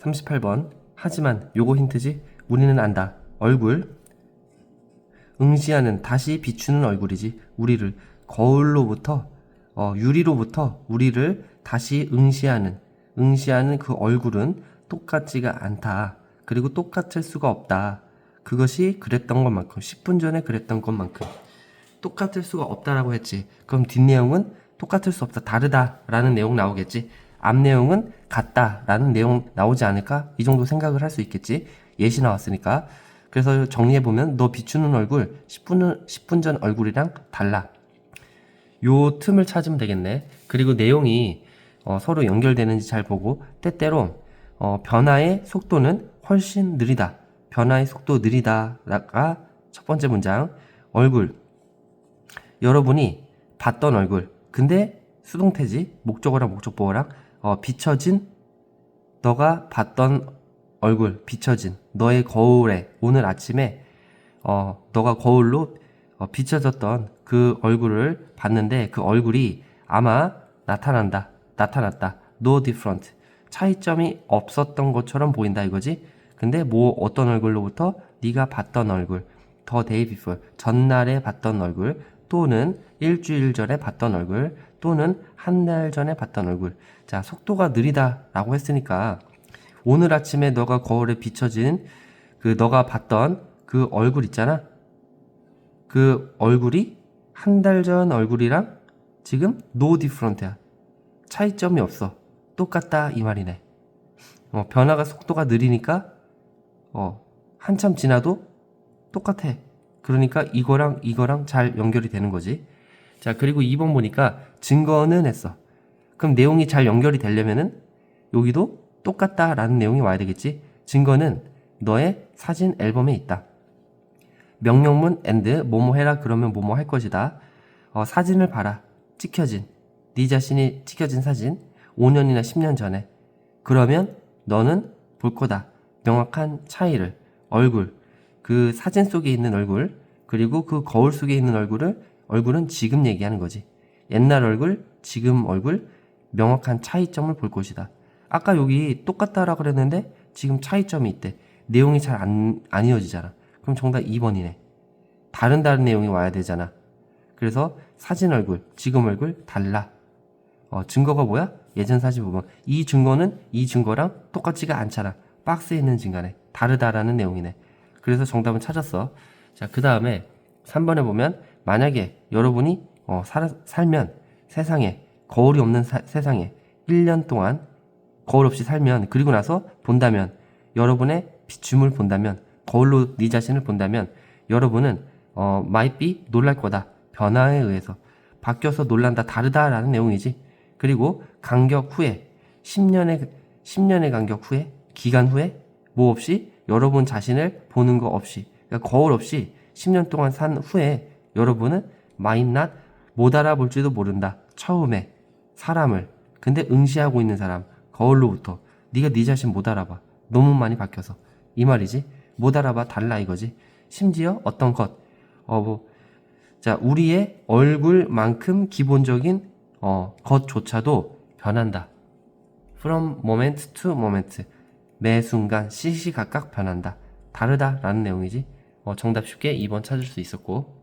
38번. 하지만 요거 힌트지? 우리는 안다. 얼굴. 응시하는 다시 비추는 얼굴이지. 우리를 거울로부터 어, 유리로부터 우리를 다시 응시하는 응시하는 그 얼굴은 똑같지가 않다. 그리고 똑같을 수가 없다. 그것이 그랬던 것만큼 10분 전에 그랬던 것만큼 똑같을 수가 없다라고 했지. 그럼 뒷내용은 똑같을 수 없다. 다르다라는 내용 나오겠지. 앞 내용은 같다라는 내용 나오지 않을까? 이 정도 생각을 할 수 있겠지. 예시 나왔으니까. 그래서 정리해 보면 너 비추는 얼굴 10분 10분 전 얼굴이랑 달라. 요 틈을 찾으면 되겠네. 그리고 내용이 어, 서로 연결되는지 잘 보고 때때로 어, 변화의 속도는 훨씬 느리다. 변화의 속도 느리다가 첫 번째 문장. 얼굴. 여러분이 봤던 얼굴. 근데 수동태지 목적어랑 목적보어랑 어, 비춰진 너가 봤던 얼굴 비춰진 너의 거울에 오늘 아침에 어, 너가 거울로 어, 비춰졌던 그 얼굴을 봤는데 그 얼굴이 아마 나타난다. 나타났다. No different. 차이점이 없었던 것처럼 보인다 이거지. 근데 뭐 어떤 얼굴로부터 네가 봤던 얼굴, the day before 전날에 봤던 얼굴 또는 일주일 전에 봤던 얼굴 또는 한 달 전에 봤던 얼굴. 자, 속도가 느리다라고 했으니까 오늘 아침에 너가 거울에 비춰진 그 너가 봤던 그 얼굴 있잖아. 그 얼굴이 한 달 전 얼굴이랑 지금 no different야. 차이점이 없어. 똑같다 이 말이네. 어, 변화가 속도가 느리니까 어, 한참 지나도 똑같아. 그러니까 이거랑 이거랑 잘 연결이 되는 거지. 자, 그리고 2번 보니까 증거는 했어. 그럼 내용이 잘 연결이 되려면은 여기도 똑같다라는 내용이 와야 되겠지. 증거는 너의 사진 앨범에 있다. 명령문 and 뭐뭐 해라 그러면 뭐뭐 할 것이다. 어, 사진을 봐라. 찍혀진 네 자신이 찍혀진 사진 5년이나 10년 전에 그러면 너는 볼 거다. 명확한 차이를 얼굴 그 사진 속에 있는 얼굴 그리고 그 거울 속에 있는 얼굴을 얼굴은 지금 얘기하는 거지. 옛날 얼굴, 지금 얼굴 명확한 차이점을 볼 것이다. 아까 여기 똑같다라 그랬는데 지금 차이점이 있대. 내용이 잘 안 안 이어지잖아. 그럼 정답 2번이네. 다른 다른 내용이 와야 되잖아. 그래서 사진 얼굴, 지금 얼굴 달라. 어, 증거가 뭐야? 예전 사진 보면 이 증거는 이 증거랑 똑같지가 않잖아. 박스에 있는 증거네. 다르다라는 내용이네. 그래서 정답은 찾았어. 자, 그 다음에 3번에 보면 만약에 여러분이 어, 살, 살면 세상에 거울이 없는 사- 세상에 1년 동안 거울 없이 살면 그리고 나서 본다면 여러분의 비춤을 본다면 거울로 네 자신을 본다면 여러분은 어, might be 놀랄 거다. 변화에 의해서 바뀌어서 놀란다 다르다라는 내용이지. 그리고 간격 후에 10년의 10년의 간격 후에 기간 후에 뭐 없이 여러분 자신을 보는 거 없이 그러니까 거울 없이 10년 동안 산 후에 여러분은 not 못 알아볼지도 모른다. 처음에 사람을 근데 응시하고 있는 사람 거울로부터 네가 네 자신 못 알아봐. 너무 많이 바뀌어서 이 말이지. 못 알아봐 달라 이거지. 심지어 어떤 것, 어 뭐, 자 우리의 얼굴만큼 기본적인 어 것조차도 변한다. From moment to moment 매 순간 시시각각 변한다. 다르다라는 내용이지. 어, 정답 쉽게 2번 찾을 수 있었고